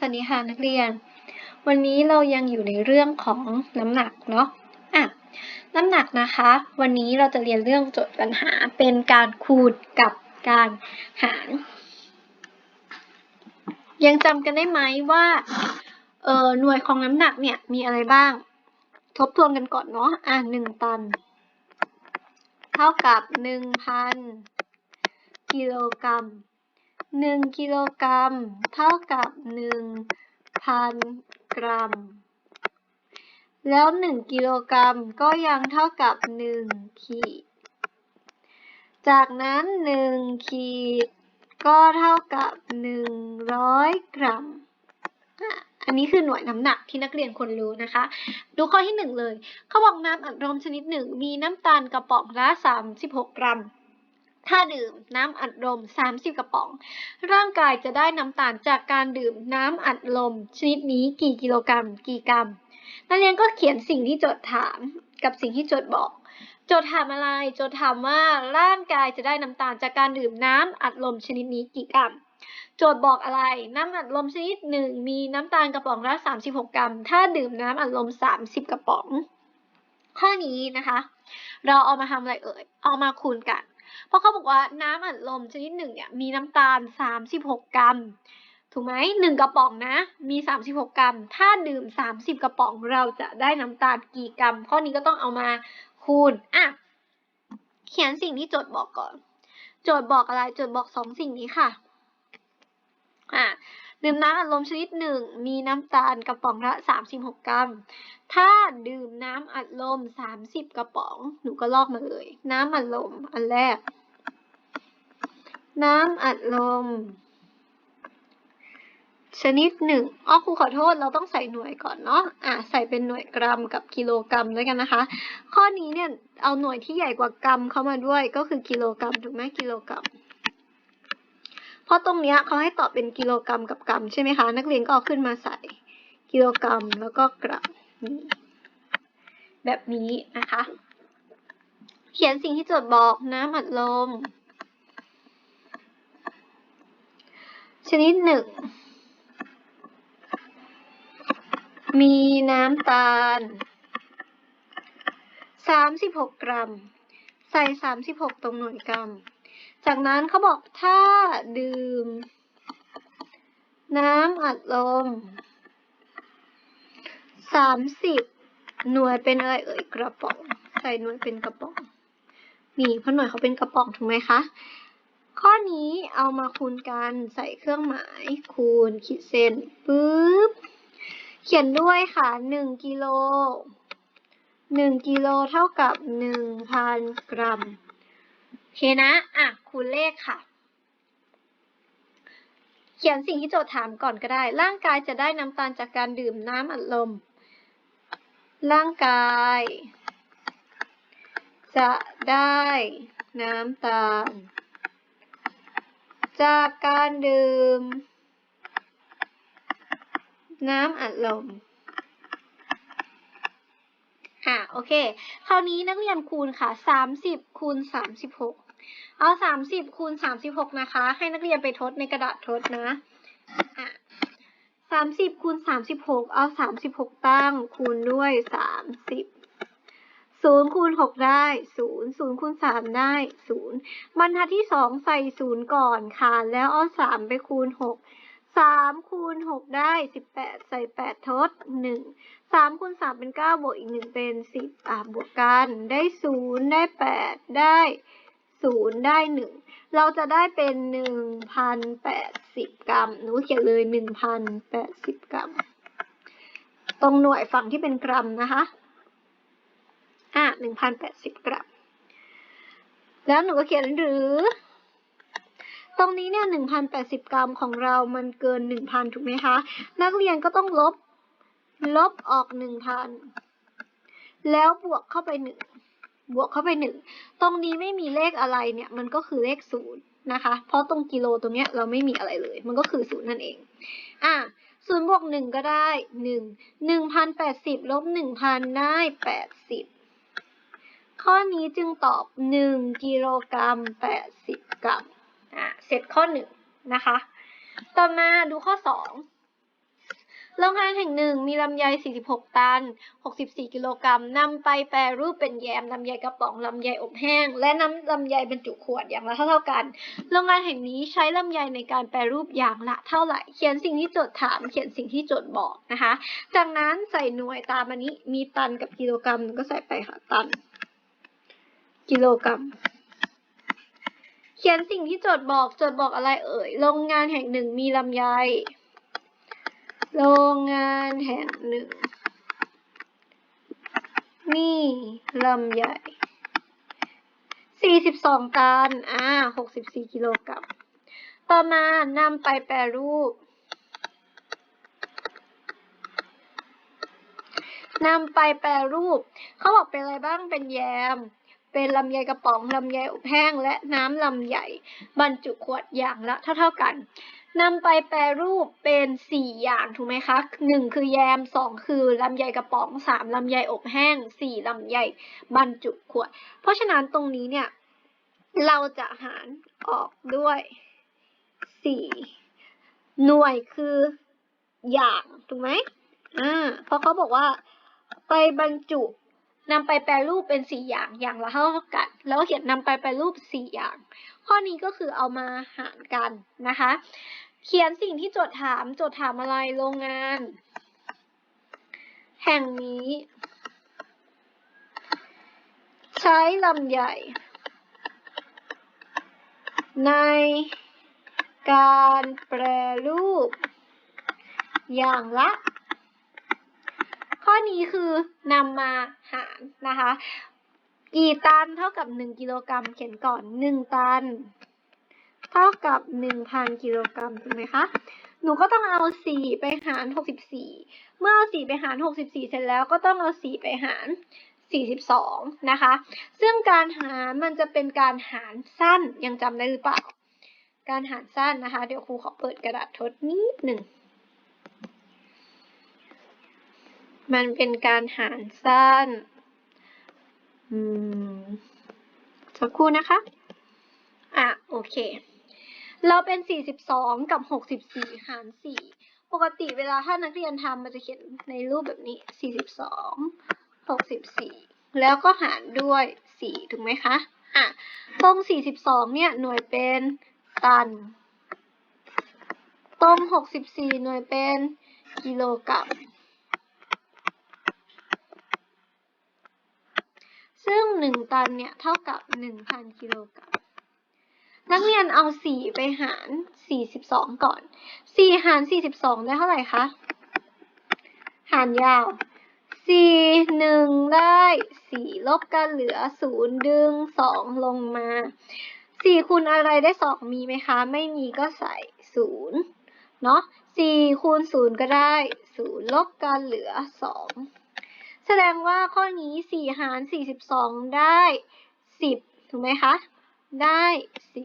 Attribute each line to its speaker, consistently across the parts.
Speaker 1: สวัสดีค่ะนักเรียน วันนี้เรายังอยู่ในเรื่องของน้ำหนักเนาะอะน้ำหนักนะคะ วันนี้เราจะเรียนเรื่องโจทย์ปัญหาเป็นการคูณกับการหาร ยังจำกันได้ไหมว่าเออหน่วยของน้ำหนักเนี่ยมีอะไรบ้าง ทบทวนกันก่อนเนาะอะหนึ่งตัน เท่ากับหนึ่งพันกิโลกรัม หนึ่งกิโลกรัมเท่ากับหนึ่งพันกรัม แล้วหนึ่งกิโลกรัมก็ยังเท่ากับหนึ่งขีด จากนั้นหนึ่งขีดก็เท่ากับหนึ่งร้อยกรัม อันนี้คือหน่วยน้ำหนักที่นักเรียนควรรู้นะคะ ดูข้อที่หนึ่งเลย เขาบอกน้ำอัดลมชนิดหนึ่งมีน้ำตาลกระป๋องละ36กรัม ถ้าดื่มน้ำอัดลม 30 กระป๋อง ร่างกายจะได้น้ำตาลจากการดื่มน้ำอัดลม ชนิดนี้กี่กิโลกรัม กี่กรัม นักเรียนก็เขียนสิ่งที่โจทย์ถามกับสิ่งที่โจทย์บอก โจทย์ถามอะไร โจทย์ถามว่าร่างกายจะได้น้ำตาลจากการดื่มน้ำอัดลมชนิดนี้กี่กรัม โจทย์บอกอะไร น้ำอัดลมชนิดหนึ่งมีน้ำตาลกระป๋องละ 36 กรัม ถ้าดื่มน้ำอัดลม 30 กระป๋อง ข้อนี้นะคะ เราเอามาทำอะไรเอ่ย เอามาคูณกัน เพราะเขาบอกว่าน้ำอัดลมชนิดหนึ่งเนี่ยมีน้ำตาล 36 กรัม ถูกไหมหนึ่งกระป๋องนะ มี 36 กรัม ถ้าดื่ม 30 กระป๋องเราจะได้น้ำตาลกี่กรัม ข้อนี้ก็ต้องเอามาคูณอะเขียนสิ่งที่โจทย์บอกก่อน โจทย์บอกอะไร โจทย์บอกสองสิ่งนี้ค่ะอะ ดื่มน้ำอัดลมชนิดหนึ่งมีน้ำตาลกระป๋องละ 36 กรัม ถ้าดื่มน้ำอัดลม 30 กระป๋อง หนูก็ลอกมาเลย น้ำอัดลมอันแรก น้ำอัดลม ชนิดหนึ่งอ้อครูขอโทษเราต้องใส่หน่วยก่อนเนาะ อะใส่เป็นหน่วยกรัมกับกิโลกรัมด้วยกันนะคะ ข้อนี้เนี่ยเอาหน่วยที่ใหญ่กว่ากรัมเข้ามาด้วยก็คือกิโลกรัมถูกไหมกิโลกรัม เพราะตรงเนี้ยเขาให้ตอบเป็นกิโลกรัมกับกรัมใช่ไหมคะ นักเรียนก็เอาขึ้นมาใส่กิโลกรัมแล้วก็กรัมแบบนี้นะคะ เขียนสิ่งที่โจทย์บอกน้ำอัดลม ชนิดหนึ่ง มีน้ำตาล 36 กรัม ใส่ 36 ตรงหน่วยกรัม จากนั้นเขาบอกถ้าดื่ม น้ำอัดลม30หน่วยเป็นอะไรเอ่ยกระป๋อง ใส่หน่วยเป็นกระป๋อง นี่เพราะหน่วยเขาเป็นกระป๋องถูกไหมคะ ข้อนี้เอามาคูณกันใส่เครื่องหมายคูณขีดเส้นปึ๊บเขียนด้วยค่ะ1กิโล1กิโลเท่ากับ1,000กรัม เคนะ อะ คูณเลขค่ะ เขียนสิ่งที่โจทย์ถามก่อนก็ได้ ร่างกายจะได้น้ำตาลจากการดื่มน้ำอัดลม ร่างกาย จะได้น้ำตาล จากการดื่ม น้ำอัดลมอะโอเค คราวนี้นักเรียนคูณค่ะ 30คูณ36 เอาสามสิบคูณสามสิบหกนะคะ ให้นักเรียนไปทดในกระดาษทดนะสามสิบคูณสามสิบหกเอาสามสิบหกตั้งคูณด้วยสามสิบศูนย์คูณหกได้ศูนย์ศูนย์คูณสามได้ศูนย์บรรทัดที่สองใส่ศูนย์ก่อนค่ะ แล้วเอาสามไปคูณหกสามคูณหกได้สิบแปดใส่แปดทดหนึ่งสามคูณสามเป็นเก้าบวกอีกหนึ่งเป็นสิบอะบวกกันได้ศูนย์ได้แปดได้ 0ได้1เราจะได้เป็น1,080กรัม หนูเขียนเลย1,080กรัม ตรงหน่วยฝั่งที่เป็นกรัมนะคะ อะ1,080กรัม แล้วหนูก็เขียนหรือ ตรงนี้เนี่ย1,080กรัมของเรามันเกิน1,000ถูกไหมคะ นักเรียนก็ต้องลบ ลบออก1,000แล้วบวกเข้าไป1 บวกเข้าไป 1 ตรงนี้ไม่มีเลขอะไรเนี่ยมันก็คือเลข0นะคะ เพราะตรงกิโลตรงเนี้ยเราไม่มีอะไรเลย มันก็คือ0นั่นเอง อะ0บวก1ก็ได้1 1,080ลบ1,000ได้80ข้อนี้จึงตอบ1กิโลกรัม80กรัมอะเสร็จข้อ1นะคะ ต่อมาดูข้อ2 โรงงานแห่งหนึ่งมีลำไย 46 ตัน 64 กิโลกรัมนำไปแปรรูปเป็นแยมลำไยกระป๋องลำไยอบแห้ง และน้ำลำไยบรรจุขวดอย่างละเท่าๆกัน โรงงานแห่งนี้ใช้ลำไยในการแปรรูปอย่างละเท่าไหร่ เขียนสิ่งที่โจทย์ถาม เขียนสิ่งที่โจทย์บอกนะคะ จากนั้นใส่หน่วยตามอันนี้ มีตันกับกิโลกรัมก็ใส่ไปค่ะตัน กิโลกรัมเขียนสิ่งที่โจทย์บอก โจทย์บอกอะไรเอ่ย โรงงานแห่งหนึ่งมีลำไย โรงงานแห่งหนึ่งมีลำไย42 ตัน อ่า 64 กิโลกรัม ต่อมานำไปแปรรูปนำไปแปรรูป เขาบอกเป็นอะไรบ้างเป็นแยม เป็นลำไยกระป๋องลำไยอบแห้งและน้ำลำไยบรรจุขวดอย่างละเท่าๆกัน นำไปแปรรูปเป็นสี่อย่างถูกไหมคะหนึ่งคือแยมสองคือลำไยกระป๋องสามลำไยอบแห้งสี่ลำไยบรรจุขวด เพราะฉะนั้นตรงนี้เนี่ย เราจะหารออกด้วยสี่หน่วยคืออย่างถูกไหมอ่าเพราะเขาบอกว่าไปบรรจุนำไปแปรรูปเป็นสี่อย่างอย่างละเท่ากัน แล้วเขียนนำไปแปรรูปสี่อย่าง ข้อนี้ก็คือเอามาหารกันนะคะ เขียนสิ่งที่โจทย์ถามโจทย์ถามอะไรโรงงาน แห่งนี้ ใช้ลำใหญ่ ในการแปรรูป อย่างละข้อนี้คือนำมาหารนะคะ กี่ตันเท่ากับ 1 กิโลกรัมเขียนก่อน 1 ตัน เท่ากับ 1,000 กิโลกรัมถูกไหมคะ หนูก็ต้องเอา 4 ไปหาร 64 เมื่อเอา 4 ไปหาร 64 เสร็จแล้วก็ต้องเอา 4 ไปหาร 42 นะคะ ซึ่งการหารมันจะเป็นการหารสั้นยังจำได้หรือเปล่า การหารสั้นนะคะ เดี๋ยวครูขอเปิดกระดาษทดนิดหนึ่งมันเป็นการหารสั้น สักครู่นะคะ อะ โอเค เราเป็น 42 กับ 64 หาร 4 ปกติเวลาถ้านักเรียนทำมันจะเขียนในรูปแบบนี้ 42 64 แล้วก็หารด้วย 4 ถูกไหมคะ อะ ตรง 42 เนี่ย หน่วยเป็นตัน ตรง 64 หน่วยเป็นกิโลกรัม ซึ่ง 1 ตันเนี่ย เท่ากับ 1,000 กิโลกรัม นักเรียนเอา 4 ไปหาร 42 ก่อน 4 หาร 42 ได้เท่าไหร่คะ หารยาว 4 1 ได้ 4 ลบกันเหลือ 0 ดึง 2 ลงมา 4คูณอะไรได้ 2 มีไหมคะ ไม่มีก็ใส่ 0 เนาะ4คูณ0 ก็ได้ 0 ลบกันเหลือ 2 แสดงว่าข้อนี้ 4 หาร 42 ได้ 10 ถูกไหมคะ ได้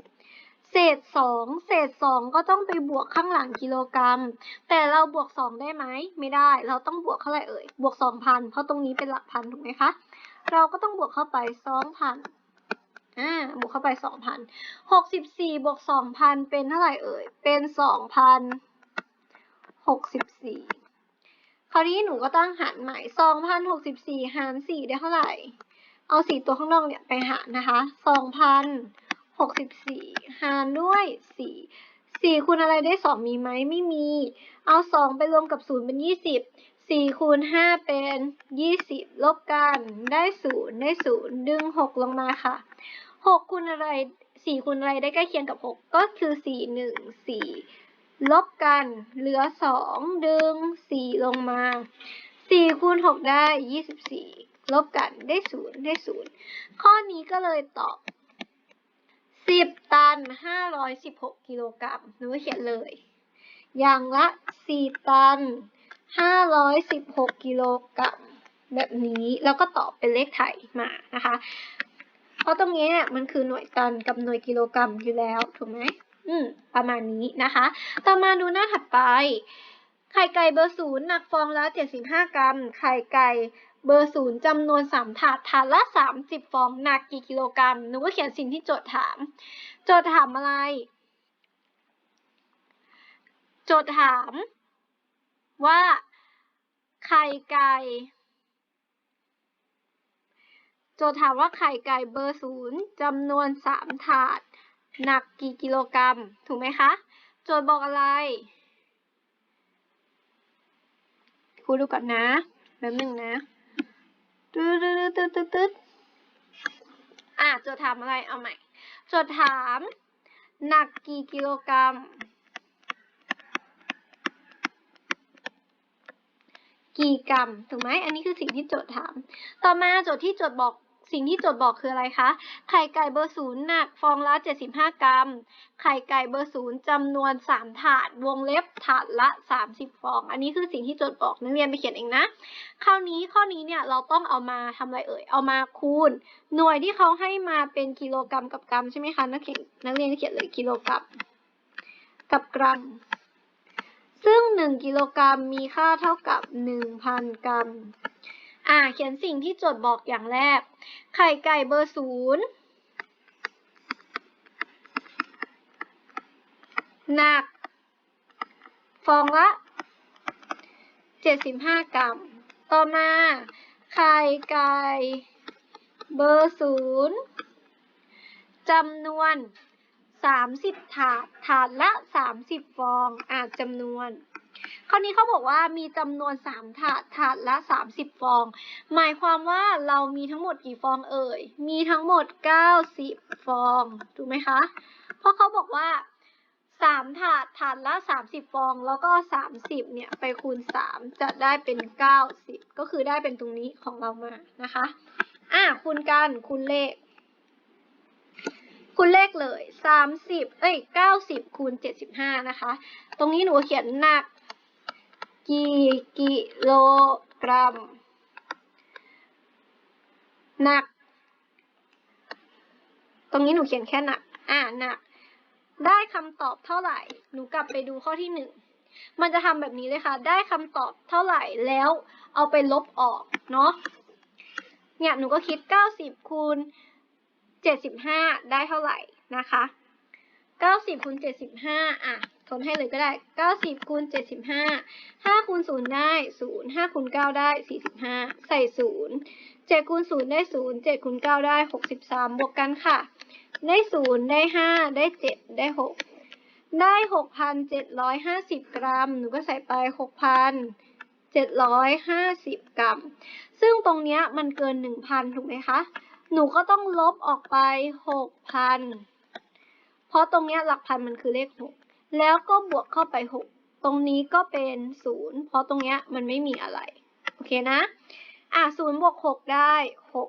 Speaker 1: 10 เศษ 2 เศษ 2 ก็ต้องไปบวกข้างหลังกิโลกรัม แต่เราบวก 2 ได้ไหม ไม่ได้ เราต้องบวกเท่าไหร่เอ่ย บวก 2,000 เพราะตรงนี้เป็นหลักพันถูกไหมคะ เราก็ต้องบวกเข้าไป 2,000อ่าบวกเข้าไป2,000 64บสี่บวก2,000เป็นเท่าไหร่เอ่ย เป็น2,064 คราวนี้หนูก็ตั้งหารใหม่สองพันหกสิบสี่หารสี่ได้เท่าไหร่ เอาสี่ตัวข้างนอกเนี่ยไปหารนะคะสองพันหกสิบสี่หารด้วยสี่สี่คูณอะไรได้สองมีไหมไม่มี เอาสองไปรวมกับศูนย์เป็นยี่สิบสี่คูณห้าเป็นยี่สิบลบกันได้ศูนย์ได้ศูนย์ดึงหกลงมาค่ะหกคูณอะไรสี่คูณอะไรได้ใกล้เคียงกับหกก็คือสี่หนึ่งสี่ ลบกัน เหลือ2ดึง4ลงมา4คูณ6ได้24ลบกันได้0ได้0ข้อนี้ก็เลยตอบ10ตัน516กิโลกรัมหนูเขียนเลย อย่างละ4ตัน516กิโลกรัมแบบนี้แล้วก็ตอบเป็นเลขไทยมานะคะ เพราะตรงนี้เนี่ยมันคือหน่วยตันกับหน่วยกิโลกรัมอยู่แล้วถูกไหม อืม ประมาณนี้นะคะ ต่อมาดูหน้าถัดไป ไข่ไก่เบอร์ศูนย์หนักฟองละ75กรัม ไข่ไก่เบอร์ศูนย์จำนวน3ถาดถาดละ30ฟองหนักกี่กิโลกรัม หนูก็เขียนสิ่งที่โจทย์ถาม โจทย์ถามอะไร โจทย์ถาม ว่า ไข่ไก่โจทย์ถามว่าไข่ไก่เบอร์ศูนย์จำนวนสามถาด หนักกี่กิโลกรัม ถูกไหมคะ โจทย์บอกอะไร ครูดูก่อนนะแป๊บหนึ่งนะตึ๊ดตึ๊ดตึ๊ดตึ๊ดตึ๊ดอะโจทย์ถามอะไร เอาใหม่ โจทย์ถาม หนักกี่กิโลกรัม กี่กรัม ถูกไหม อันนี้คือสิ่งที่โจทย์ถาม ต่อมาโจทย์ที่โจทย์บอก สิ่งที่โจทย์บอกคืออะไรคะ ไข่ไก่เบอร์ศูนย์หนักฟองละ 75 กรัม ไข่ไก่เบอร์ศูนย์จำนวน 3 ถาด วงเล็บถาดละ 30 ฟอง อันนี้คือสิ่งที่โจทย์บอกนักเรียนไปเขียนเองนะ คราวนี้ข้อนี้เนี่ยเราต้องเอามาทำอะไรเอ่ย เอามาคูณ หน่วยที่เขาให้มาเป็นกิโลกรัมกับกรัมใช่ไหมคะนักเรียนนักเรียนเขียนเลยกิโลกรัมกับกรัม ซึ่ง 1 กิโลกรัมมีค่าเท่ากับ 1,000 กรัม อ่า เขียนสิ่งที่โจทย์บอกอย่างแรก ไข่ไก่เบอร์ศูนย์หนัก ฟองละ 75 กรัม ต่อมา ไข่ไก่ เบอร์ศูนย์จำนวน 30 ถาด ถาดละ 30 ฟองอ่าจำนวน คราวนี้เขาบอกว่ามีจำนวน3ถาดถาดละ30ฟอง หมายความว่าเรามีทั้งหมดกี่ฟองเอ่ย มีทั้งหมด90ฟองถูกไหมคะ เพราะเขาบอกว่า3ถาดถาดละ30ฟอง แล้วก็30เนี่ยไปคูณ3จะได้เป็น90ก็คือได้เป็นตรงนี้ของเรามานะคะ อะคูณกันคูณเลขคูณเลขเลย 30 เอ้ย 90 คูณ 75 นะคะ ตรงนี้หนูเขียนหนัก กี่กิโลกรัม หนัก ตรงนี้หนูเขียนแค่หนัก อ่าหนัก ได้คำตอบเท่าไหร่ หนูกลับไปดูข้อที่หนึ่ง มันจะทำแบบนี้เลยค่ะ ได้คำตอบเท่าไหร่แล้วเอาไปลบออก เนาะ เนี่ยหนูก็คิด 90คูณ75 ได้เท่าไหร่นะคะ 90คูณ75 อะ ทนให้เลยก็ได้ 90คูณ75 5คูณ0ได้ 0 5คูณ9ได้ 45 ใส่ 0 7คูณ0ได้ 0 7คูณ9ได้ 63 บวกกันค่ะ ได้ 0 ได้ 5 ได้ 7 ได้ 6 ได้ 6,750 กรัม หนูก็ใส่ไป 6,750 กรัม ซึ่งตรงเนี้ยมันเกิน 1,000 ถูกไหมคะ หนูก็ต้องลบออกไป 6,000 เพราะตรงเนี้ยหลักพันมันคือเลข 6 แล้วก็บวกเข้าไป 6 ตรงนี้ก็เป็น 0 เพราะตรงเนี้ยมันไม่มีอะไร โอเคนะ อะ0บวก6ได้ 6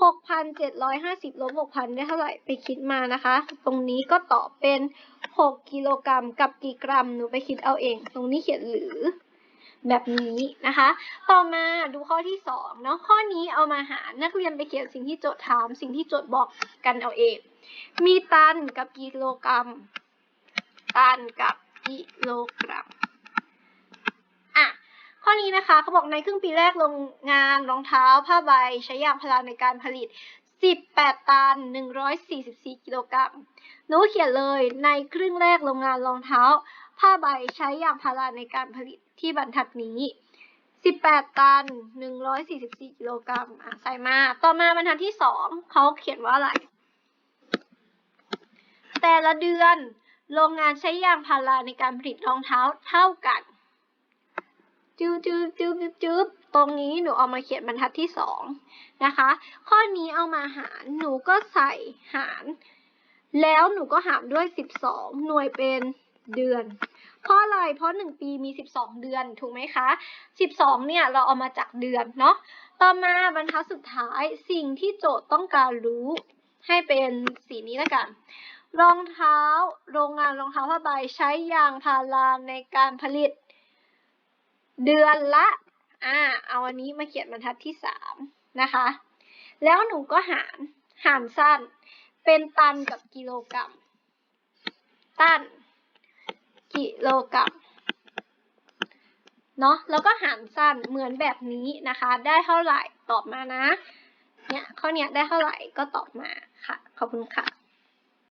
Speaker 1: 6,750ลบ6,000 ได้เท่าไหร่ ไปคิดมานะคะ ตรงนี้ก็ตอบเป็น 6 กิโลกรัมกับกี่กรัม หนูไปคิดเอาเอง ตรงนี้เขียนหรือแบบนี้นะคะ ต่อมาดูข้อที่สองเนาะ ข้อนี้เอามาหา นักเรียนไปเขียนสิ่งที่โจทย์ถาม สิ่งที่โจทย์บอกกันเอาเอง มีตันกับกิโลกรัม ตันกับกิโลกรัมอะข้อนี้นะคะเขาบอกในครึ่งปีแรกโรงงานรองเท้าผ้าใบใช้ยางพาราในการผลิต 18 ตัน 144 กิโลกรัมหนูเขียนเลยในครึ่งแรกโรงงานรองเท้า ผ้าใบใช้ยางพาราในการผลิตที่บรรทัดนี้ 18 ตัน 144 กิโลกรัมอะใส่มา ต่อมาบรรทัดที่ 2เขาเขียนว่าอะไร แต่ละเดือน โรงงานใช้ยางพาราในการผลิตรองเท้าเท่ากันจืบจืบจืบจืบตรงนี้หนูเอามาเขียนบรรทัดที่สองนะคะ ข้อนี้เอามาหารหนูก็ใส่หาร แล้วหนูก็หารด้วย 12 หน่วยเป็นเดือน เพราะอะไร เพราะ 1 ปีมี 12 เดือน ถูกไหมคะ 12 เนี่ย เราเอามาจากเดือนเนาะ ต่อมาบรรทัดสุดท้าย สิ่งที่โจทย์ต้องการรู้ ให้เป็นสีนี้แล้วกัน รองเท้า โรงงานรองเท้าผ้าใบใช้ยางพาราในการผลิต เดือนละ อ่า เอาอันนี้มาเขียนบรรทัดที่สามนะคะ แล้วหนูก็หาร หารสั้น เป็นตันกับกิโลกรัม ตัน กิโลกรัม เนาะ แล้วก็หารสั้นเหมือนแบบนี้นะคะ ได้เท่าไหร่ตอบมานะ เนี่ยข้อเนี้ยได้เท่าไหร่ก็ตอบมาค่ะ ขอบคุณค่ะ